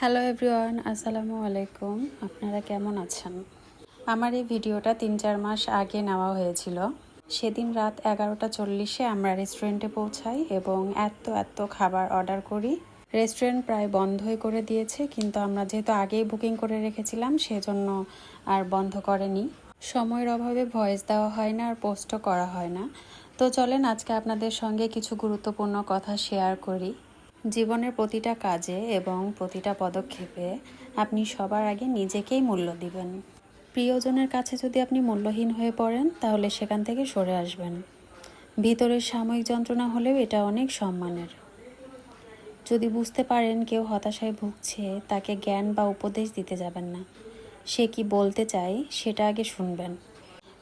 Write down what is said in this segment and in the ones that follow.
Hello everyone আসসালামু আলাইকুম। আপনারা কেমন আছেন? আমার এই ভিডিওটা তিন চার মাস আগে নেওয়া হয়েছিল। সেদিন রাত এগারোটা চল্লিশে আমরা রেস্টুরেন্টে পৌঁছাই এবং এত এত খাবার অর্ডার করি। রেস্টুরেন্ট প্রায় বন্ধই করে দিয়েছে, কিন্তু আমরা যেহেতু আগেই বুকিং করে রেখেছিলাম, সেজন্য আর বন্ধ করেনি। সময়ের অভাবে ভয়েস দেওয়া হয় না আর পোস্টও করা হয় না। তো চলেন আজকে আপনাদের সঙ্গে কিছু গুরুত্বপূর্ণ কথা শেয়ার করি। জীবনের প্রতিটা কাজে এবং প্রতিটা পদক্ষেপে আপনি সবার আগে নিজেকেই মূল্য দিবেন। প্রিয়জনের কাছে যদি আপনি মূল্যহীন হয়ে পড়েন, তাহলে সেখান থেকে সরে আসবেন। ভিতরের সাময়িক যন্ত্রণা হলেও এটা অনেক সম্মানের। যদি বুঝতে পারেন কেউ হতাশায় ভুগছে, তাকে জ্ঞান বা উপদেশ দিতে যাবেন না। সে কি বলতে চায়, সেটা আগে শুনবেন।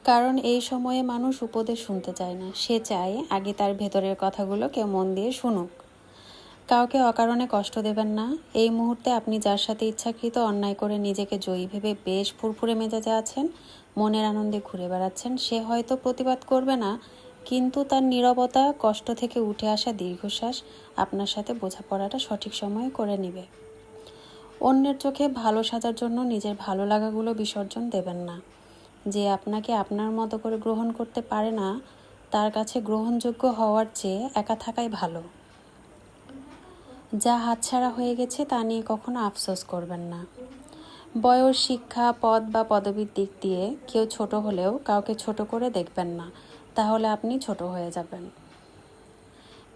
কারণ এই সময়ে মানুষ উপদেশ শুনতে চায় না। সে চায় আগে তার ভেতরের কথাগুলো কেউ মন দিয়ে শুনুক। কাউকে অকারণে কষ্ট দেবেন না। এই মুহূর্তে আপনি যার সাথে ইচ্ছাকৃত অন্যায় করে নিজেকে জয়ী ভেবে বেশ ফুরফুরে মেজাজে আছেন, মনের আনন্দে ঘুরে বেড়াচ্ছেন, সে হয়তো প্রতিবাদ করবে না, কিন্তু তার নীরবতা কষ্ট থেকে উঠে আসা দীর্ঘশ্বাস আপনার সাথে বোঝাপড়াটা সঠিক সময়ে করে নেবে। অন্যের চোখে ভালো সাজার জন্য নিজের ভালো লাগাগুলো বিসর্জন দেবেন না। যে আপনাকে আপনার মতো করে গ্রহণ করতে পারে না, তার কাছে গ্রহণযোগ্য হওয়ার চেয়ে একা থাকাই ভালো। যা হাতছাড়া হয়ে গেছে তা নিয়ে কখনো আফসোস করবেন না। বয়স, শিক্ষা, পদ বা পদবীর দিক দিয়ে কেউ ছোট হলেও কাউকে ছোট করে দেখবেন না, তাহলে আপনি ছোট হয়ে যাবেন।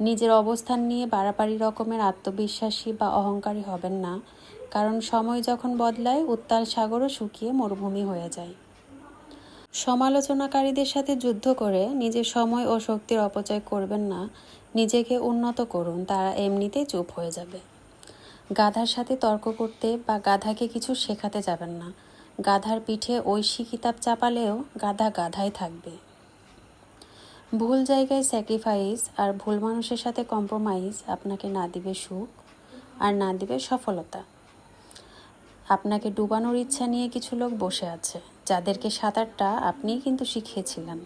নিজের অবস্থান নিয়ে বাড়াবাড়ি রকমের আত্মবিশ্বাসী বা অহংকারী হবেন না, কারণ সময় যখন বদলায়, উত্তাল সাগরও শুকিয়ে মরুভূমি হয়ে যায়। সমালোচনাকারীদের সাথে যুদ্ধ করে নিজের সময় ও শক্তির অপচয় করবেন না, নিজেকে উন্নত করুন, তারা এমনিতেই চুপ হয়ে যাবে। গাধার সাথে তর্ক করতে বা গাধাকে কিছু শেখাতে যাবেন না। গাধার পিঠে ঐশী কিতাব চাপালেও গাধা গাধাই থাকবে। ভুল জায়গায় স্যাক্রিফাইস আর ভুল মানুষের সাথে কম্প্রোমাইজ আপনাকে না দিবে সুখ আর না দিবে সফলতা। আপনাকে ডুবানোর ইচ্ছা নিয়ে কিছু লোক বসে আছে। যাদেরকে সাঁতারটা আপনিই কিন্তু শিখিয়েছিলেন।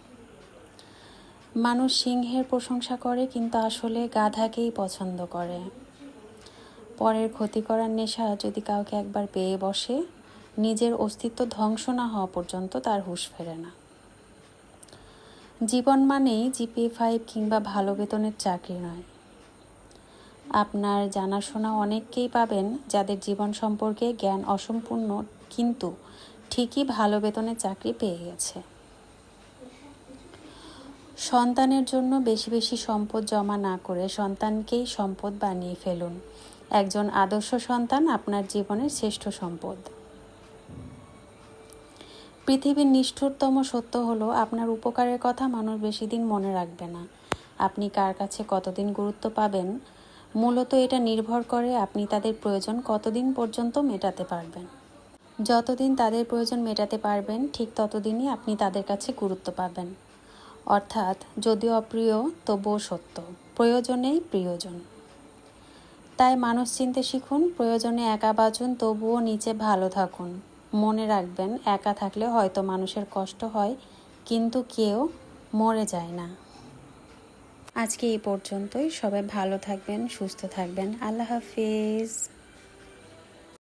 মানুষ সিংহের প্রশংসা করে কিন্তু আসলে গাধাকেই পছন্দ করে। পরের ক্ষতি করার নেশা যদি কাউকে একবার পেয়ে বসে, নিজের অস্তিত্ব ধ্বংস না হওয়া পর্যন্ত তার হুঁশ ফেরে না। জীবন মানেই জিপি ফাইভ কিংবা ভালো বেতনের চাকরি নয়। আপনার জানাশোনা অনেককেই পাবেন যাদের জীবন সম্পর্কে জ্ঞান অসম্পূর্ণ, কিন্তু ঠিকই ভালো বেতনের চাকরি পেয়ে গেছে। সন্তানের জন্য বেশি বেশি সম্পদ জমা না করে সন্তানকেই সম্পদ বানিয়ে ফেলুন। একজন আদর্শ সন্তান আপনার জীবনের শ্রেষ্ঠ সম্পদ। পৃথিবীর নিষ্ঠুরতম সত্য হলো, আপনার উপকারের কথা মানুষ বেশি দিন মনে রাখবে না। আপনি কার কাছে কতদিন গুরুত্ব পাবেন? মূলত এটা নির্ভর করে আপনি তাদের প্রয়োজন কতদিন পর্যন্ত মেটাতে পারবেন। যতদিন তাদের প্রয়োজন মেটাতে পারবেন, ঠিক ততদিনই আপনি তাদের কাছে গুরুত্ব পাবেন। অর্থাৎ, যদিও অপ্রিয়, তবুও সত্য। প্রয়োজনেই প্রিয়জন। তাই মানুষ চিনতে শিখুন, প্রয়োজনে একা বাঁচুন, তবুও নিচে ভালো থাকুন। মনে রাখবেন, একা থাকলে হয়তো মানুষের কষ্ট হয়, কিন্তু কেউ মরে যায় না। আজকে এই পর্যন্তই। সবাই ভালো থাকবেন, সুস্থ থাকবেন। আল্লাহ হাফিজ।